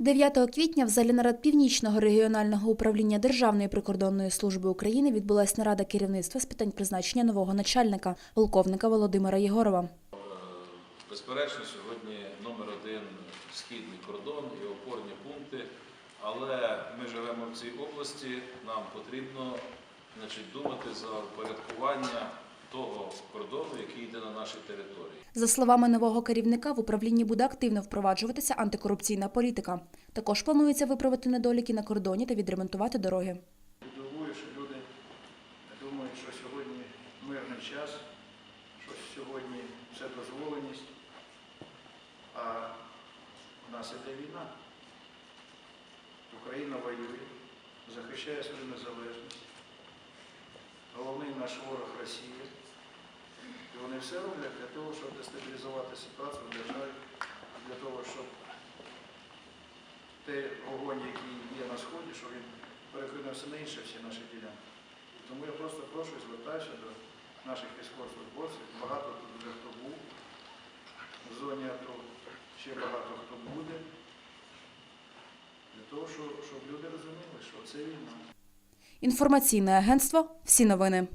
9 квітня в залі нарад Північного регіонального управління Державної прикордонної служби України відбулася нарада керівництва з питань призначення нового начальника, полковника Володимира Єгорова. Безперечно, сьогодні номер один східний кордон і опорні пункти. Але ми живемо в цій області, нам потрібно значить, думати за упорядкування того кордону, який йде на нашій території. За словами нового керівника, в управлінні буде активно впроваджуватися антикорупційна політика. Також планується виправити недоліки на кордоні та відремонтувати дороги. Дивує, що люди думають, що сьогодні мирний час, що сьогодні все дозволеність, а в нас іде війна. Україна воює, захищає свою незалежність. Головний наш ворог Росія. Вони все роблять для того, щоб дестабілізувати ситуацію в державі, для того, щоб той вогонь, який є на сході, щоб він перекинувся на інші всі наші ділянки. Тому я просто прошу і звертаюся до наших військовослужбовців. Багато тут вже хто був в зоні АТО, ще багато хто буде. Для того, щоб люди розуміли, що це війна. Інформаційне агентство Всі новини.